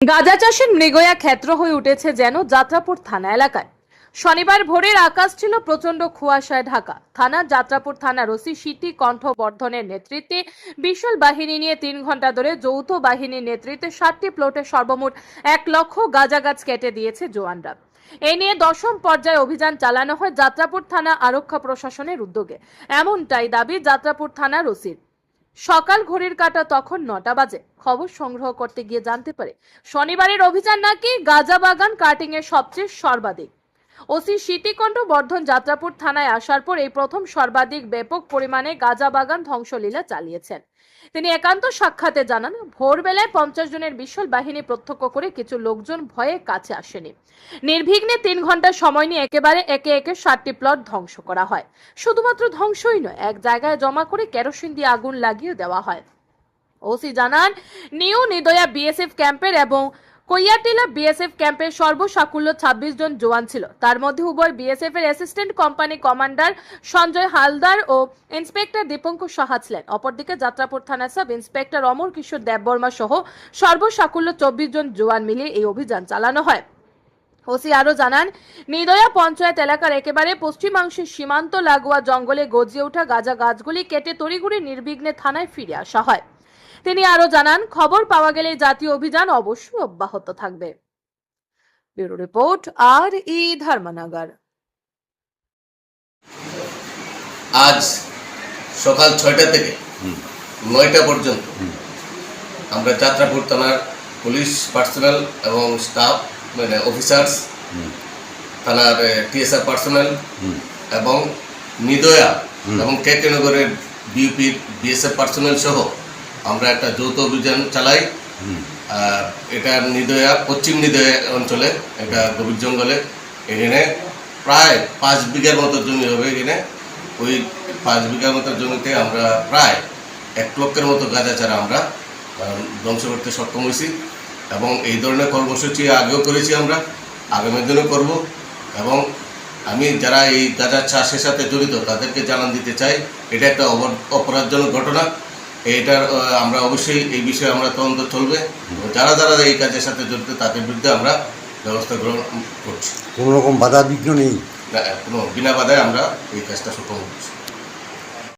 গাঁজা চাষের মৃগয়া ক্ষেত্র হয়ে উঠেছে যেন যাত্রাপুর থানা এলাকায়। শনিবার ভোরের আকাশ ছিল প্রচণ্ড কুয়াশায় ঢাকা। থানা যাত্রাপুর থানার ওসি সিটি কণ্ঠ বর্ধনের নেতৃত্বে বিশাল বাহিনী নিয়ে তিন ঘণ্টা ধরে যৌথ বাহিনীর নেতৃত্বে সাতটি প্লটে সর্বমোট এক লক্ষ গাঁজা গাছ কেটে দিয়েছে জোয়ানরা এ নিয়ে দশম পর্যায়ে অভিযান চালানো হয় যাত্রাপুর থানা আরক্ষা প্রশাসনের উদ্যোগে। এমনটাই দাবি যাত্রাপুর থানার ওসির। সকাল ঘড়ির কাটা তখন নটা বাজে। খবর সংগ্রহ করতে গিয়ে জানতে পারে, শনিবারের অভিযান নাকি গাজা বাগান কাটিং এর সবচেয়ে সর্বাধিক। ওসি সিটিকণ্ঠ বর্ধন যাত্রাপুর থানায় আসার পর এই প্রথম সর্বাধিক ব্যাপক পরিমাণে গাজা বাগান ধ্বংসলীলা চালিয়েছেন। তিনি একান্ত সাক্ষাতে জানান, ভোরবেলায় পঞ্চাশ জনের বিশাল বাহিনী প্রত্যক্ষ করে কিছু লোকজন ভয়ে কাছে আসেনি। নির্বিঘ্নে তিন ঘণ্টা সময় নিয়ে একেবারে একে একে ষাটটি প্লট ধ্বংস করা হয়। শুধুমাত্র ধ্বংসই নয়, এক জায়গায় জমা করে কেরোসিন দিয়ে আগুন লাগিয়ে দেওয়া হয়। ওসি জানান, নিউ নিদয়া বিএসএফ ক্যাম্পের এবং কৈয়াটিলা বিএসএফ ক্যাম্পের সর্বসাকুল্য ছাব্বিশ জন জওয়ান ছিল। তার মধ্যে উভয় বিএসএফ এর assistant company commander Sanjay Haldar ও ইন্সপেক্টর দীপঙ্কর সাহা ছিলেন। অপরদিকে যাত্রাপুর থানার সাব ইন্সপেক্টর অমর কিশোর দেববর্মা সহ সর্বসাকুল্য চব্বিশ জন জওয়ান মিলিয়ে এই অভিযান চালানো হয়। ওসি আরও জানান, নিদয়া পঞ্চায়েত এলাকার একেবারে পশ্চিমাংশের সীমান্ত লাগোয়া জঙ্গলে গজিয়ে ওঠা গাজা গাছগুলি কেটে তড়িগুড়ি নির্বিঘ্নে থানায় ফিরে আসা হয়। তিনি আরও জানান খবর পাওয়া গেলে জাতীয় অভিযান অবশ্যই অব্যাহত থাকবে। ব্যুরো রিপোর্ট আর ই ধর্মনগর। আজ সকাল ছয়টা থেকে নয়টা পর্যন্ত আমরা যাত্রাপুর থানার পুলিশ পার্সোনাল এবং স্টাফ মানে অফিসার্স থানার টিএসআর পার্সোনাল এবং নিদয়া এবং কেকে নগরের বিউপির বিএসএফ পার্সোনাল সহ আমরা একটা যৌথ অভিযান চালাই। এটা নিদয়া পশ্চিম নিদয়া অঞ্চলে এটা গভীর জঙ্গলে এখানে প্রায় পাঁচ বিঘার মতো জমি হবে এখানে। ওই পাঁচ বিঘার মতো জমিতে আমরা প্রায় এক লক্ষের মতো গাঁজা চারা আমরা ধ্বংস করতে সক্ষম হয়েছি। এবং এই ধরনের কর্মসূচি আগেও করেছি আমরা আগামী দিনও করব। এবং আমি যারা এই গাঁজা চাষের সাথে জড়িত তাদেরকে জানান দিতে চাই এটা একটা অপর- অপরাধজনক ঘটনা। এইটার আহ, আমরা অবশ্যই এই বিষয়ে আমরা তদন্ত চলবে। যারা যারা এই কাজের সাথে জড়িত তাদের বিরুদ্ধে আমরা ব্যবস্থা গ্রহণ করছি। কোনো রকম বাধা বিঘ্ন নেই। না, কোনো বিনা বাধায় আমরা এই কাজটা সক্ষম করছি।